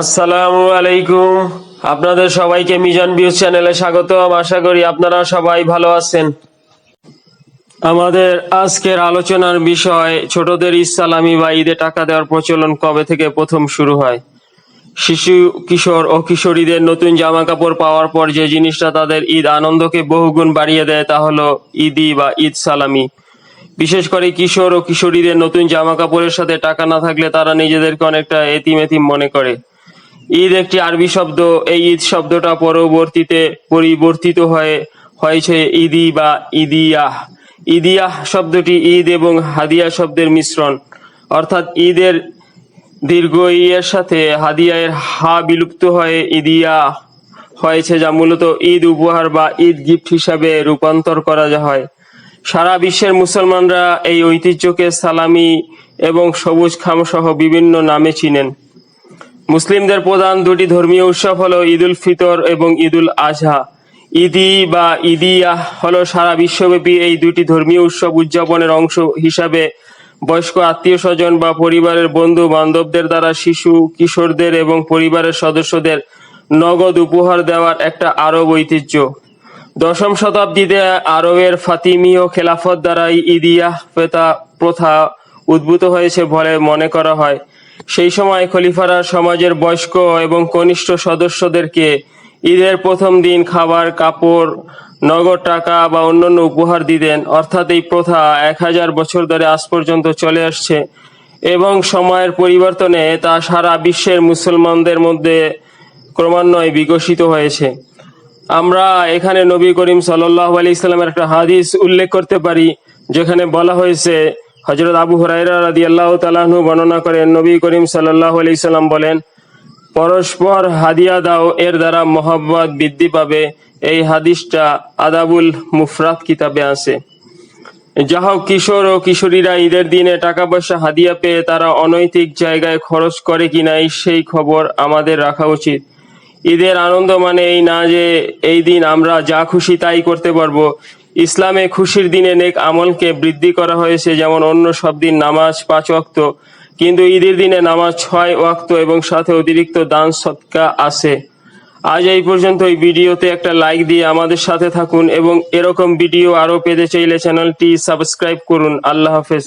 আসসালামু আলাইকুম। আপনাদের সবাইকে মিজান ভিউজ চ্যানেলে স্বাগতম। আশা করি আপনারা সবাই ভালো আছেন। আমাদের আজকের আলোচনার বিষয়, ছোটদের ইসলামি বা ঈদে টাকা দেওয়ার প্রচলন কবে থেকে প্রথম শুরু হয়? শিশু, কিশোর ও কিশোরীদের নতুন জামা কাপড় পাওয়ার পর যে জিনিসটা তাদের ঈদ আনন্দকে বহুগুণ বাড়িয়ে দেয় তা হলো ঈদি বা ঈদ সালামি। বিশেষ করে কিশোর ও কিশোরীদের নতুন জামা কাপড়ের সাথে টাকা না থাকলে তারা নিজেদেরকে অনেকটা এতিম এতিম মনে করে। ঈদ একটি আরবি শব্দ। এই ঈদ শব্দটা পরবর্তীতে পরিবর্তিত হয়ে হয়েছে ঈদি বা ঈদিয়াহ ঈদিয়াহ শব্দটি ঈদ এবং হাদিয়া শব্দের মিশ্রণ। অর্থাৎ ঈদের দীর্ঘ ইয়ের সাথে হাদিয়ায়ের হা বিলুপ্ত হয়ে ইদিয়া হয়েছে, যা মূলত ঈদ উপহার বা ঈদ গিফট হিসাবে রূপান্তর করা হয়। সারা বিশ্বের মুসলমানরা এই ঐতিহ্যকে সালামি এবং সবুজ খাম সহ বিভিন্ন নামে চিনেন। মুসলিমদের প্রধান দুটি ধর্মীয় উৎসব হলো ঈদুল ফিতর এবং ঈদুল আজহা। ঈদি বা ঈদিয়াহ হলো সারা বিশ্বব্যাপী এই দুটি ধর্মীয় উৎসব উদযাপনের অংশ হিসাবে বয়স্ক আত্মীয় স্বজন বা পরিবারের বন্ধু বান্ধবদের দ্বারা শিশু, কিশোরদের এবং পরিবারের সদস্যদের নগদ উপহার দেওয়ার একটা আরব ঐতিহ্য। দশম শতাব্দীতে আরবের ফাতিমীয় খেলাফত দ্বারাই ঈদিয়াহ পেতা প্রথা উদ্ভূত হয়েছে বলে মনে করা হয়। সেই সময় খলিফারা সমাজের বয়স্ক এবং কনিষ্ঠ সদস্যদেরকে ঈদের প্রথম দিন খাবার, কাপড়, নগদ টাকা বা অন্যান্য উপহার দিতেন। অর্থাৎ এই প্রথা এক হাজার বছর ধরে আজ পর্যন্ত চলে আসছে এবং সময়ের পরিবর্তনে তা সারা বিশ্বের মুসলমানদের মধ্যে ক্রমান্বয়ে বিকশিত হয়েছে। আমরা এখানে নবী করিম সাল্লাহ আলি ইসলামের একটা হাদিস উল্লেখ করতে পারি, যেখানে বলা হয়েছে হজরত আবু হরাইরা রাদি আল্লাহ তালাহু বর্ণনা করেন, নবী করিম সাল্লাহ আলি সাল্লাম বলেন, পরস্পর হাদিয়া দাও, এর দ্বারা মোহাম্মদ বৃদ্ধি পাবে। এই হাদিসটা আদাবুল মুফরাত কিতাবে আছে। যা কিশোর ও কিশোরীরা ঈদের দিনে টাকা পয়সা হাদিয়া পেয়ে তারা অনৈতিক জায়গায় খরচ করে কিনা সেই খবর আমাদের রাখা উচিত। ঈদের আনন্দ মানে এই না যে, এই দিন আমরা যা খুশি তাই করতে পারব ইসলামে খুশির দিনে নেক আমলকে বৃদ্ধি করা হয়েছে, যেমন অন্য সব দিন নামাজ পাঁচ ওয়াক্ত, কিন্তু ঈদের দিনে নামাজ ছয় ওয়াক্ত এবং সাথে অতিরিক্ত দান সৎকা আছে। আজ এই পর্যন্ত এই ভিডিওতে একটা লাইক দিয়ে আমাদের সাথে থাকুন এবং এরকম ভিডিও আরও পেতে চাইলে চ্যানেলটি সাবস্ক্রাইব করুন। আল্লাহ হাফেজ।